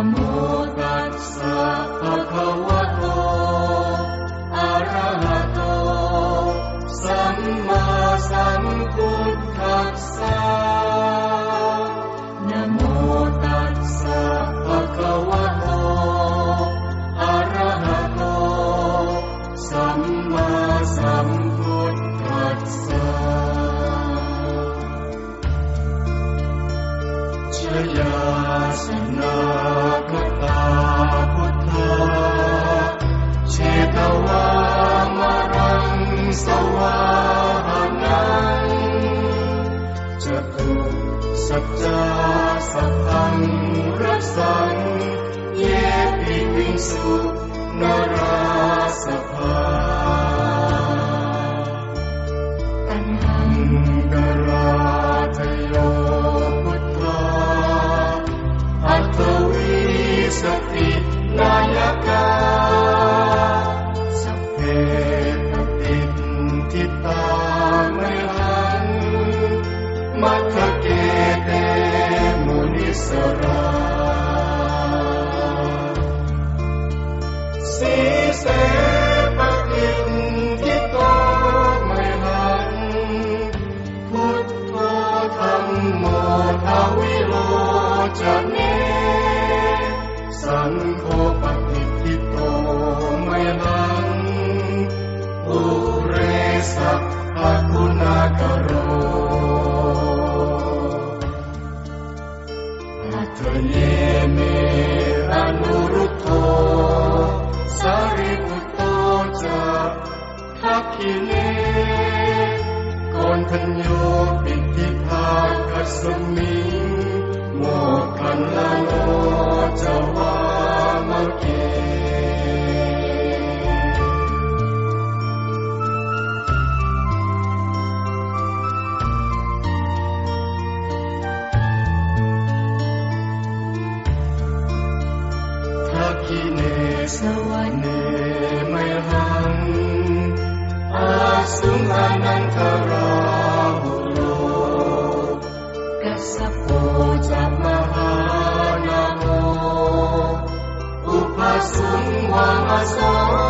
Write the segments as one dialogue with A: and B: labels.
A: amor that's so จาสัพพังรักสังแยปิวิงสุนราสภา see. ก่อนทันโยปิทิภาคัสมิงโมกันลาโนจวา hoa hoa gió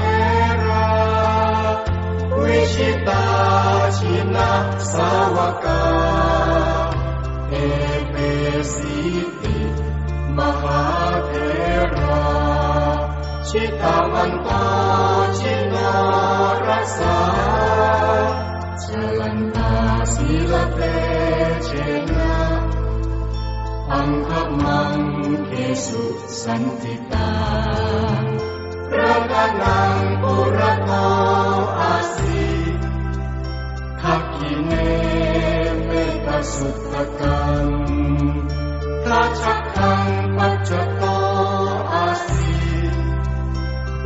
A: Wishita China Sawaka. Epesiti Mahadera Cita Manta Cina Rasa. Celanta Silate Cina Angkat Mangkesu Santita. Rakanang Purata sukatan Kacakan pacato asi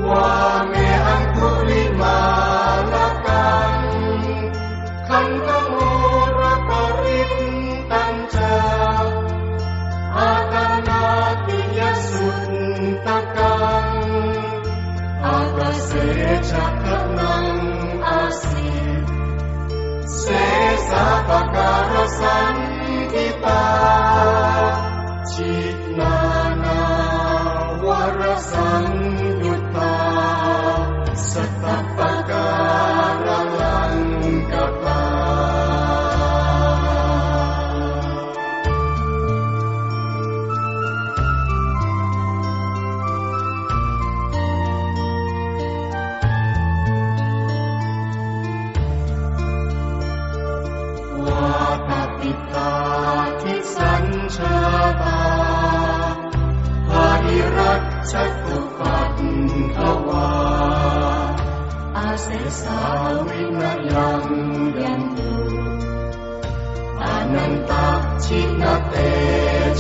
A: Wame angku lima lakan Kan kamu raparin tanja. Akan hati ya suntakan sejak betapa karasan kita Citnana warasan.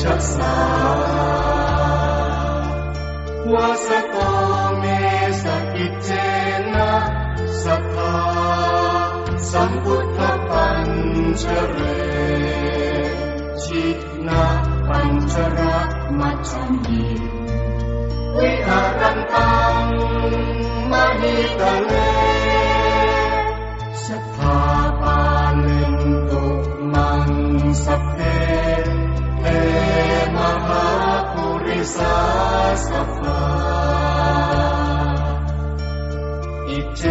A: 着手，屈膝當咩實熱正啦，實下沈撥給笨著嚟，切那笨著啦，勿重要，為下更當乜嘢更？ สภาอิเท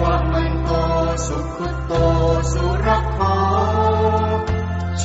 A: วะมันโตสุขโตสุรโคเช